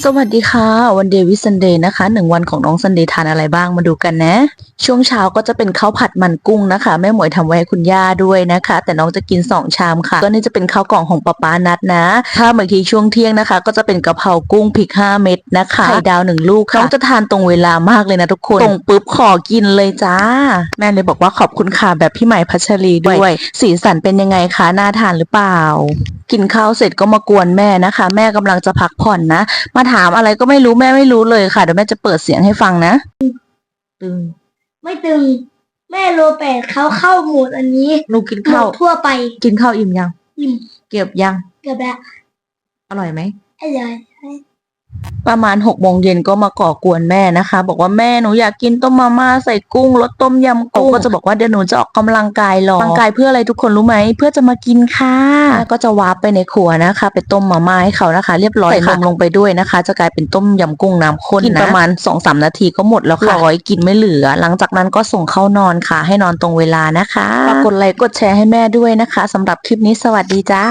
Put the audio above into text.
สวัสดีค่ะ วันเดวิสันเดย์นะคะหนึ่งวันของน้องซันเดย์ทานอะไรบ้างมาดูกันนะ ช่วงเช้าก็จะเป็นข้าวผัดมันกุ้งนะคะ แม่หมวยทำไว้ให้คุณย่าด้วยนะคะ แต่น้องจะกิน 2 ชามค่ะ ก็นี่จะเป็นข้าวกล่องของป๊าป๊านัดนะถ้าเมื่อกี้ช่วงเที่ยงนะคะ ก็จะเป็นกะเพรากุ้งพริก 5 เม็ดนะคะไข่ดาวหนึ่งลูกค่ะน้องจะทานตรงเวลามากเลยนะทุกคนตรงปุ๊บขอกินเลยจ้า แม่เลยบอกว่าขอบคุณค่ะแบบพี่ใหม่พัชรีด้วย สีสันเป็นยังไงคะน่าทานหรือเปล่า กินข้าวเสร็จก็มากวนแม่นะคะ แม่กำลังจะพักผ่อนนะมาถามอะไรก็ไม่รู้แม่ไม่รู้เลยค่ะเดี๋ยวแม่จะเปิดเสียงให้ฟังนะตึงไม่ตึง แม่โรแปดเขาเข้าโหมดอันนี้หนูกินโหมข้าวดทั่วไป กินข้าวอิ่มยัง อิ่ม เก็บยัง เกือบแล้วอร่อยไหมไอ้ยาย ประมาณหกโมงเย็นก็มาก่อกวนแม่นะคะ บอกว่าแม่หนูอยากกินต้มมาม่าใส่กุ้งรสต้มยำกุ้งก็จะบอกว่าเดี๋ยวหนูจะออกกำลังกายหรอออกกำลังกายเพื่ออะไรทุกคนรู้ไหมเพื่อจะมากินค่ะแม่ก็จะวาร์ปไปในครัวนะคะ ไปต้มมาม่าให้เขานะคะ เรียบร้อยใส่นมลงไปด้วยนะคะ จะกลายเป็นต้มยำกุ้งน้ำข้นนะกินประมาณสองสามนาทีก็หมดแล้วค่ะร้อยกินไม่เหลือ หลังจากนั้นก็ส่งเข้านอนค่ะ ให้นอนตรงเวลานะคะฝากกดไลค์กดแชร์ให้แม่ด้วยนะคะสำหรับคลิปนี้สวัสดีจ้า